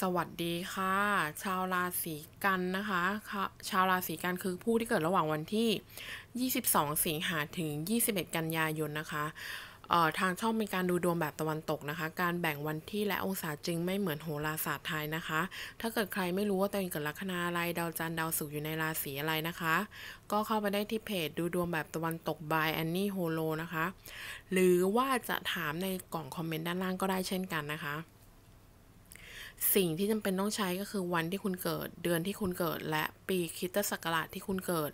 สวัสดีค่ะ ชาวราศีกันนะคะค่ะชาวราศีกันคือผู้ที่เกิดระหว่างวันที่ 22 สิงหาถึง 21 กันยายนนะคะเอ่อทางช่องเป็นการดูดวงแบบตะวันตกนะคะ การแบ่งวันที่และองศาจึงไม่เหมือนโหราศาสตร์ไทยนะคะ ถ้าเกิดใครไม่รู้ว่าตัวเองเกิดลัคนาอะไรดาวจันทร์ดาวศุกร์อยู่ในราศีอะไรนะคะ ก็เข้าไปได้ที่เพจดูดวงแบบตะวันตก by Annie Holo นะคะ หรือว่าจะถามในกล่องคอมเมนต์ด้านล่างก็ได้เช่นกันนะคะ สิ่งที่จำเป็นต้องใช้ก็คือวันที่คุณเกิด เดือนที่คุณเกิด และปีคิตศักราชที่คุณเกิด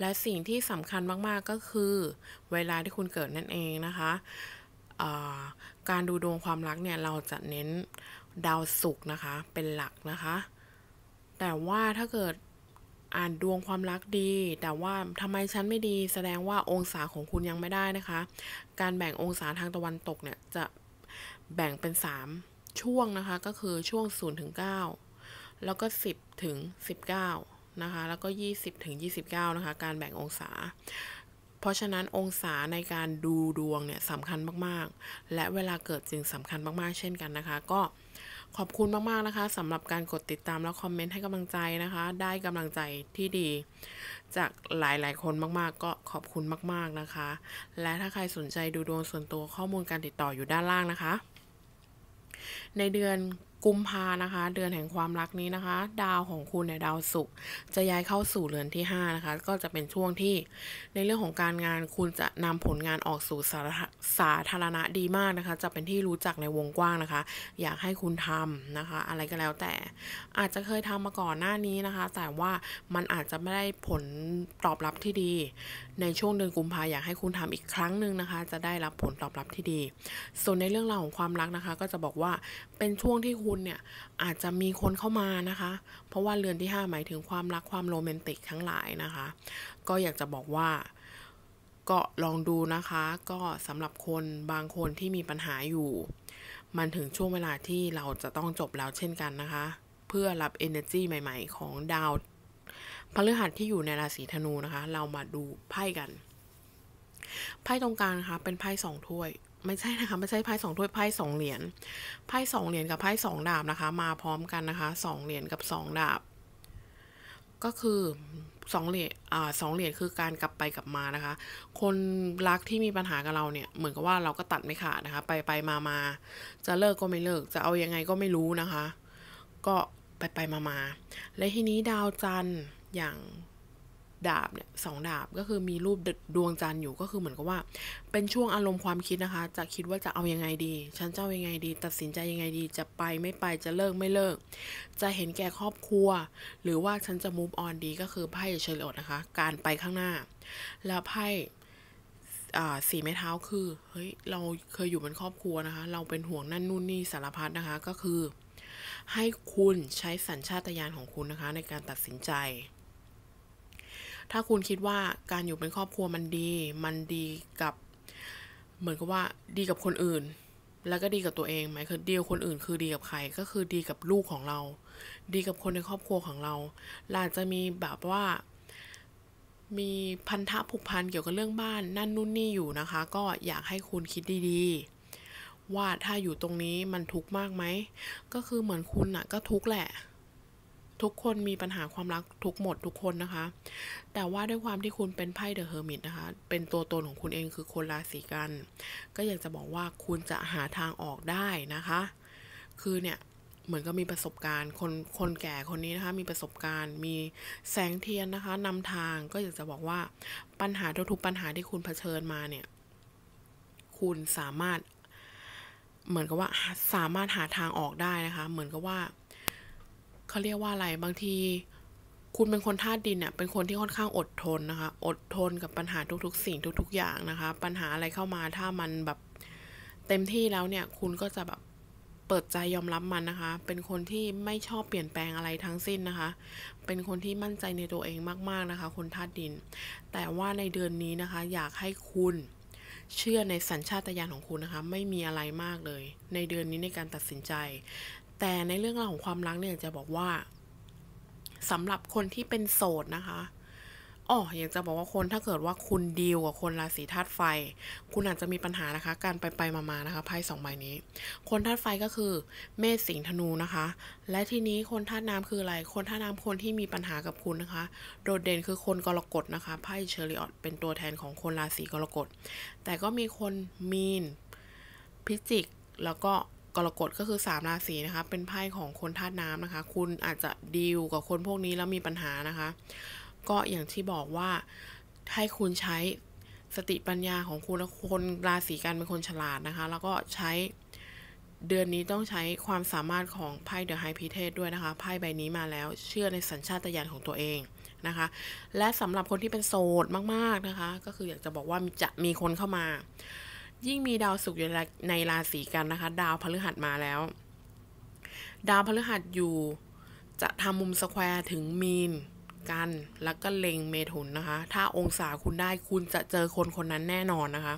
และสิ่งที่สำคัญมากๆก็คือ เวลาที่คุณเกิดนั่นเองนะคะการดูดวงความรักเนี่ยเราจะเน้นดาวศุกร์นะคะ เป็นหลักนะคะ แต่ว่าถ้าเกิดอ่านดวงความรักดี แต่ว่าทำไมฉันไม่ดีแสดงว่าองศาของคุณยังไม่ได้นะคะ การแบ่งองศาทางตะวันตกเนี่ยจะแบ่งเป็น3 ช่วงนะคะก็คือช่วง 0 ถึง 9 แล้วก็ 10 ถึง 19 นะคะ แล้วก็ 20 ถึง 29 นะคะ การแบ่งองศา เพราะฉะนั้นองศาในการดูดวงเนี่ยสำคัญมากๆ และเวลาเกิดจึงสำคัญมากๆ เช่นกันนะคะ ก็ขอบคุณมากๆนะคะสำหรับการกดติดตามและคอมเมนต์ให้กำลังใจนะคะ ได้กำลังใจที่ดี จากหลายๆ คนมากๆ ก็ขอบคุณมากๆนะคะ และถ้าใครสนใจดูดวงส่วนตัวข้อมูลการติดต่ออยู่ด้านล่างนะคะ ในเดือน กุมภานะคะ เดือนแห่งความรักนี้นะคะ ดาวของคุณเนี่ยดาวศุกร์จะย้ายเข้าสู่เรือนที่5นะคะก็จะเป็นช่วงที่ในเรื่องของการงานคุณจะนำผลงานออกสู่สาสาธารณะดีมากนะคะ จะเป็นที่รู้จักในวงกว้างนะคะ อยากให้คุณทำนะคะ อะไรก็แล้วแต่อาจจะเคยทำมาก่อนหน้านี้นะคะ แต่ว่ามันอาจจะไม่ได้ผลตอบรับที่ดี ในช่วงเดือนกุมภาอยากให้คุณทำอีกครั้งหนึ่งนะคะ จะได้รับผลตอบรับที่ดี ส่วนในเรื่องราวของความรักนะคะ ก็จะบอกว่าเป็นช่วงที่คุณเนี่ยอาจจะมีคนเข้ามานะคะ เพราะว่าเรือนที่ 5 หมายถึงความรักความโรแมนติกทั้งหลายนะคะ ก็อยากจะบอกว่าก็ลองดูนะคะ ก็สำหรับคนบางคนที่มีปัญหาอยู่ มันถึงช่วงเวลาที่เราจะต้องจบแล้วเช่นกันนะคะ เพื่อรับ energy ใหม่ ๆ ของดาวพฤหัสที่อยู่ในราศีธนูนะคะ เรามาดูไพ่กัน ไพ่ตรงกลางนะคะ เป็นไพ่สองถ้วย ไม่ใช่นะคะไม่ใช่ไพ่สองถ้วยไพ่สองเหรียญไพ่สองเหรียญกับไพ่สองดาบนะคะ มาพร้อมกันนะคะสองเหรียญกับสองดาบ ก็คือสองเหรียญอ่าสองเหรียญคือการกลับไปกลับมานะคะ คนรักที่มีปัญหากับเราเนี่ย เหมือนกับว่าเราก็ตัดไม่ขาดนะคะ ไปไปมามาจะเลิกก็ไม่เลิก จะเอายังไงก็ไม่รู้นะคะ ก็ไปไปมามาและทีนี้ดาวจันทร์อย่าง ดาบเนี่ยสองดาบก็คือมีรูปดวงจันทร์อยู่ก็คือเหมือนกับว่า เป็นช่วงอารมณ์ความคิดนะคะ จะคิดว่าจะเอายังไงดี ฉันจะเอายังไงดี ตัดสินใจยังไงดี จะไปไม่ไปจะเลิกไม่เลิก จะเห็นแก่ครอบครัว หรือว่าฉันจะ move on ดีก็คือไพ่เชลอดนะคะ การไปข้างหน้า แล้วไพ่สีไม้เท้าคือเฮ้ยเราเคยอยู่เป็นครอบครัวนะคะ เราเป็นห่วงนั่นนู่นนี่สารพัดนะคะก็คือ ให้คุณใช้สัญชาตญาณของคุณนะคะ ในการตัดสินใจ ถ้าคุณคิดว่าการอยู่เป็นครอบครัวมันดี มันดีกับเหมือนกับว่าดีกับคนอื่น แล้วก็ดีกับตัวเองหมายคือดีกับคนอื่น คือดีกับใครก็คือดีกับลูกของเรา ดีกับคนในครอบครัวของเราเราจจะมีแบบว่ามีพันธะผูกพันเกี่ยวกับเรื่องบ้านนั่นนู่นนี่อยู่นะคะ ก็อยากให้คุณคิดดีๆ ว่าถ้าอยู่ตรงนี้มันทุกข์มากไหมก็คือเหมือนคุณน่ะก็ทุกข์แหละ ทุกคนมีปัญหาความรักทุกหมดทุกคนนะคะ แต่ว่าด้วยความที่คุณเป็นไพ่เดอะเฮอร์มิตนะคะ เป็นตัวตนของคุณเองคือคนราศีกัน ก็อยากจะบอกว่าคุณจะหาทางออกได้นะคะ คือเนี่ยเหมือนก็มีประสบการณ์ คนคนแก่คนนี้นะคะ มีประสบการณ์ มีแสงเทียนนะคะนำทางก็อยากจะบอกว่าปัญหาทุกๆปัญหาที่คุณเผชิญมาเนี่ย คุณสามารถ เหมือนกับว่าสามารถหาทางออกได้นะคะ เหมือนกับว่า เขาเรียกว่าอะไรบางที คุณเป็นคนธาตุดินเนี่ยเป็นคนที่ค่อนข้างอดทนนะคะ อดทนกับปัญหาทุกๆ สิ่งทุก ๆ อย่างนะคะ ปัญหาอะไรเข้ามาถ้ามันแบบเต็มที่แล้วเนี่ย คุณก็จะแบบเปิดใจยอมรับมันนะคะ เป็นคนที่ไม่ชอบเปลี่ยนแปลงอะไรทั้งสิ้นนะคะ เป็นคนที่มั่นใจในตัวเองมาก ๆนะคะ คนธาตุดิน แต่ว่าในเดือนนี้นะคะ อยากให้คุณเชื่อในสัญชาตญาณของคุณนะคะ ไม่มีอะไรมากเลย ในเดือนนี้ในการตัดสินใจ แต่ในเรื่องราวของความรักเนี่ยจะบอกว่าสำหรับคนที่เป็นโสดนะคะอ๋ออยากจะบอกว่าคนถ้าเกิดว่าคุณดีลกับคนราศีธาตุไฟ คุณอาจจะมีปัญหานะคะ การไปไปมาๆนะคะไพ่สองใบนี้ คนธาตุไฟก็คือเมษสิงห์ธนูนะคะ และทีนี้คนธาตุน้ำคืออะไร คนธาตุน้ำคนที่มีปัญหากับคุณนะคะ โดดเด่นคือคนกรกฎนะคะไพ่เชอริออตเป็นตัวแทนของคนราศีกรกฎแต่ก็มีคนมีน พิจิกแล้วก็ กรกฎก็คือ 3 ราศีนะคะ เป็นไพ่ของคนธาตุน้ำนะคะ คุณอาจจะดีลกับคนพวกนี้แล้วมีปัญหานะคะ ก็อย่างที่บอกว่าให้คุณใช้สติปัญญาของคุณและคนราศีกันเป็นคนฉลาดนะคะ แล้วก็ใช้เดือนนี้ต้องใช้ความสามารถของไพ่เดอะไฮพีเทสด้วยนะคะไพ่ใบนี้มาแล้วเชื่อในสัญชาตญาณของตัวเองนะคะ และสำหรับคนที่เป็นโสดมากๆนะคะ ก็คืออยากจะบอกว่าจะมีคนเข้ามา ยิ่งมีดาวศุกร์อยู่ในราศีกันนะคะ ดาวพฤหัสมาแล้ว ดาวพฤหัสอยู่จะทำมุมสแควร์ถึงมีนกัน แล้วก็เล็งเมถุนนะคะ ถ้าองศาคุณได้คุณจะเจอคนคนนั้นแน่นอนนะคะ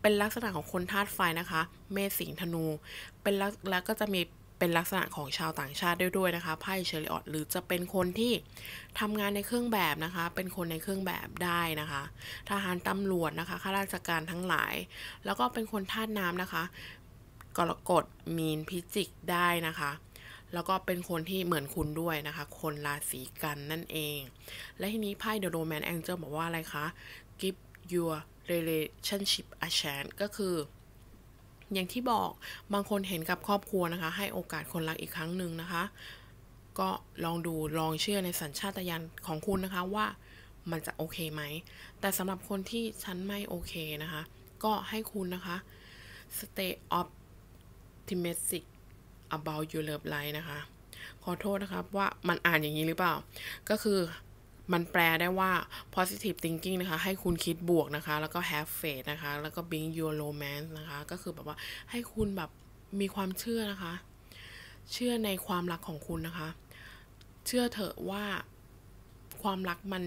เป็นลักษณะของคนธาตุไฟนะคะ เมษสิงธนู เป็นแล้วก็จะมี เป็นลักษณะของชาวต่างชาติด้วยนะคะไพ่เชอริออตหรือจะเป็นคนที่ทำงานในเครื่องแบบนะคะ เป็นคนในเครื่องแบบได้นะคะ ทหารตำรวจนะคะข้าราชการทั้งหลาย แล้วก็เป็นคนธาตุน้ำนะคะกรกฎมีนพิจิกได้นะคะแล้วก็เป็นคนที่เหมือนคุณด้วยนะคะ คนราศีกันนั่นเอง และทีนี้ไพ่ The Romance Angel บอกว่าอะไรคะ give your relationship a chance ก็คือ อย่างที่บอกบางคนเห็นกับครอบครัวนะคะ ให้โอกาสคนรักอีกครั้งหนึ่งนะคะ ก็ลองดูลองเชื่อในสัญชาตญาณของคุณนะคะว่ามันจะโอเคไหม แต่สำหรับคนที่ฉันไม่โอเคนะคะ ก็ให้คุณนะคะ stay optimistic about your love life นะคะ ขอโทษนะครับว่ามันอ่านอย่างนี้หรือเปล่า ก็คือ มันแปลได้ว่า positive thinking นะคะ ให้คุณคิดบวกนะคะ แล้วก็ have faith นะคะ แล้วก็ bring your romance นะคะ ก็คือแบบว่าให้คุณแบบมีความเชื่อนะคะ เชื่อในความรักของคุณนะคะ เชื่อเถอะว่าความรักมัน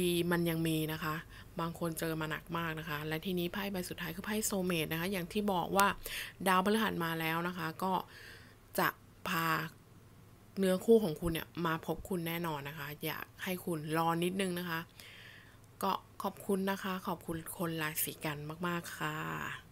ดีๆ มันยังมีนะคะ บางคนเจอมาหนักมากนะคะ และทีนี้ไพ่ใบสุดท้ายคือไพ่โซเมตนะคะ อย่างที่บอกว่าดาวพฤหัสมาแล้วนะคะ ก็จะพา เนื้อคู่ของคุณเนี่ยมาพบคุณแน่นอนนะคะ อยากให้คุณรอนิดนึงนะคะ ก็ขอบคุณนะคะ ขอบคุณคนราศีกันมาก ๆ ค่ะ